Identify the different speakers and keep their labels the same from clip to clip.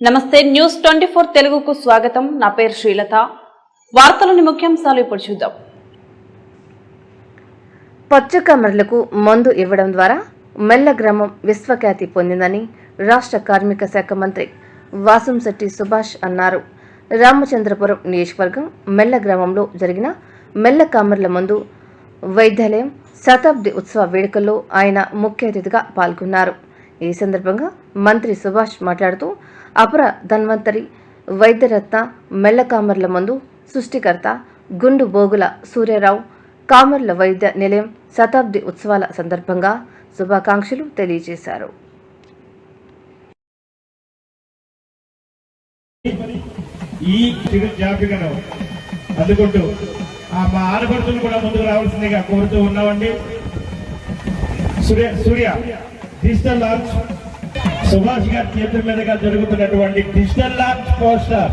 Speaker 1: నమస్తే news twenty four తెలుగుకు స్వాగతం. నా పేరు శ్రీలత. వార్తలోని ముఖ్యాంశాలు ఇప్పుడు చూద్దాం.
Speaker 2: పచ్చకమర్లకు మందు ఇవ్వడం ద్వారా మెల్ల గ్రామం విశ్వఖ్యాతి పొందిందని రాష్ట్ర కార్మిక శాఖ మంత్రి వాసంశెట్టి సుభాష్ అన్నారు. రామచంద్రపురం నియోజకవర్గం మెల్ల గ్రామంలో జరిగిన మెల్ల కామర్ల మందు వైద్యాలయం శతాబ్ది ఉత్సవ వేడుకల్లో ఆయన ముఖ్య అతిథిగా పాల్గొన్నారు. ఈ సందర్భంగా మంత్రి సుభాష్ మాట్లాడుతూ అపర ధన్వంతరి వైద్యరత్న మెల్లకామర్ల మందు సృష్టికర్త గుండు బోగుల సూర్యరావు కామర్ల వైద్య నిలయం శతాబ్ది ఉత్సవాల సందర్భంగా శుభాకాంక్షలు తెలియజేశారు.
Speaker 3: ఈ చిరు అందుకుంటూ ఆ మా ఆడపడుతులు కూడా ముందుకు రావాల్సిందిగా కోరుతూ ఉన్నామండి. సూర్య సూర్య డిజిటల్ లాంచ్ సుభాష్ గారి చేతుల మీదుగా జరుగుతున్నటువంటి డిజిటల్ లాంచ్ పోస్టర్.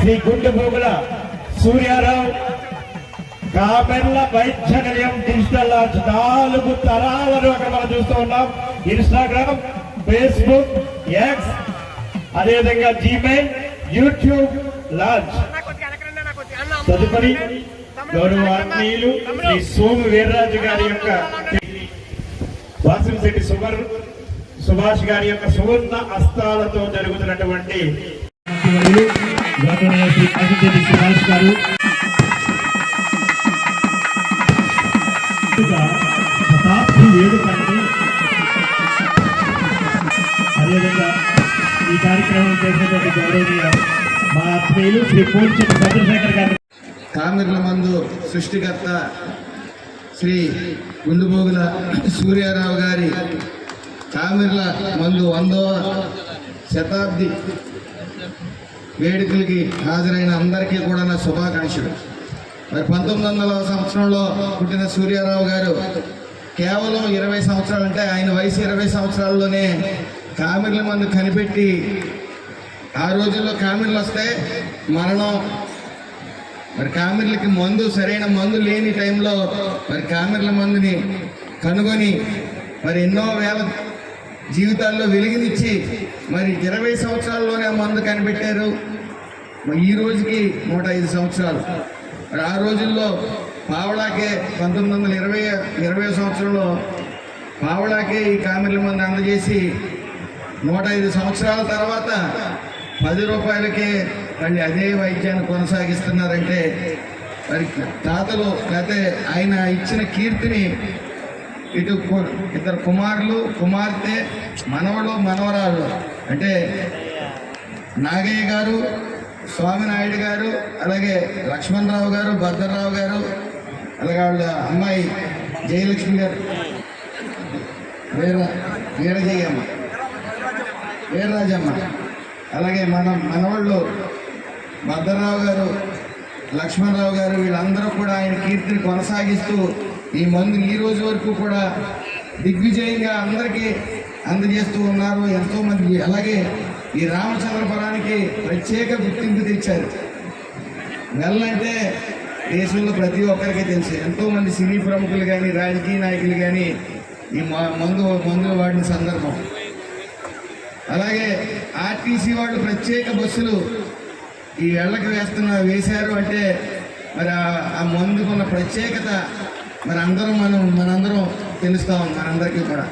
Speaker 3: శ్రీ గుండె భూగుల సూర్యారావు కామెర్ల వైద్య నిలయం డిజిటల్ లాంచ్. నాలుగు తరాలను అక్కడ మనం చూస్తూ ఉన్నాం. ఇన్స్టాగ్రామ్ ఫేస్బుక్ ఎక్స్ అదేవిధంగా జీమెయిల్ యూట్యూబ్ లాంచ్. తదుపరి గౌరవ ఆత్మీయులు శ్రీ సోము వీర్రాజు గారి యొక్క వాసంశెట్టి సుమర్ సుభాష్ గారి యొక్క సువర్ణ అస్తాలతో జరుగుతున్నటువంటి సుభాష్ గారు అదేవిధంగా ఈ కార్యక్రమం చేసినటువంటి గౌరవనీయ మా ఆత్మీయులు శ్రీ పోల్చెట్టి చంద్రశేఖర్ గారు
Speaker 4: కామిర్ల మందు సృష్టికర్త శ్రీ గుండుబోగుల సూర్యారావు గారి కామిర్ల మందు వందవ శతాబ్ది వేడుకలకి హాజరైన అందరికీ కూడా నా శుభాకాంక్షలు. మరి పంతొమ్మిది వందల సంవత్సరంలో పుట్టిన సూర్యారావు గారు కేవలం ఇరవై సంవత్సరాలు అంటే ఆయన వయసు ఇరవై సంవత్సరాల్లోనే కామిర్ల మందు కనిపెట్టి ఆ రోజుల్లో కామిర్లు వస్తే మరణం. మరి కామెర్లకి మందు సరైన మందు లేని టైంలో మరి కామెర్ల మందుని కనుగొని మరి ఎన్నో వేల జీవితాల్లో వెలుగునిచ్చి మరి ఇరవై సంవత్సరాల్లోనే ఆ మందు కనిపెట్టారు. ఈ రోజుకి నూట ఐదు సంవత్సరాలు. మరి ఆ రోజుల్లో పావడాకే పంతొమ్మిది వందల ఇరవై ఇరవై సంవత్సరంలో పావడాకే ఈ కామెర్ల మందు అందజేసి నూట ఐదు సంవత్సరాల తర్వాత పది రూపాయలకే మళ్ళీ అదే వైద్యాన్ని కొనసాగిస్తున్నారంటే మరి తాతలు లేకపోతే ఆయన ఇచ్చిన కీర్తిని ఇటు కు- ఇద్దరు కుమారులు కుమార్తె మనవడు మనవరాలు. అంటే నాగయ్య గారు స్వామినాయుడు గారు అలాగే లక్ష్మణరావు గారు భద్రరావు గారు అలాగే వాళ్ళ అమ్మాయి జయలక్ష్మి గారు. వీర వీరజయ్యమ్మ. వీరరాజమ్మ. అలాగే మన మనవాళ్ళు భద్రరావు గారు లక్ష్మణరావు గారు వీళ్ళందరూ కూడా ఆయన కీర్తిని కొనసాగిస్తూ ఈ మందు ఈ రోజు వరకు కూడా దిగ్విజయంగా అందరికీ అందజేస్తూ ఉన్నారు. ఎంతోమంది అలాగే ఈ రామచంద్రపురానికి ప్రత్యేక గుర్తింపు తెచ్చారు. నెలంటే దేశంలో ప్రతి ఒక్కరికి తెలుసు ఎంతోమంది సినీ ప్రముఖులు కానీ రాజకీయ నాయకులు కానీ ఈ మ- మందు మందులు వాడిన సందర్భం. అలాగే ఆర్టీసీ వాళ్ళు ప్రత్యేక బస్సులు ఈ వెళ్ళకి వేస్తున్న వేశారు అంటే మరి ఆ మందుకున్న ప్రత్యేకత మరి అందరం మనం మనందరం తెలుస్తాం మనందరికీ కూడా.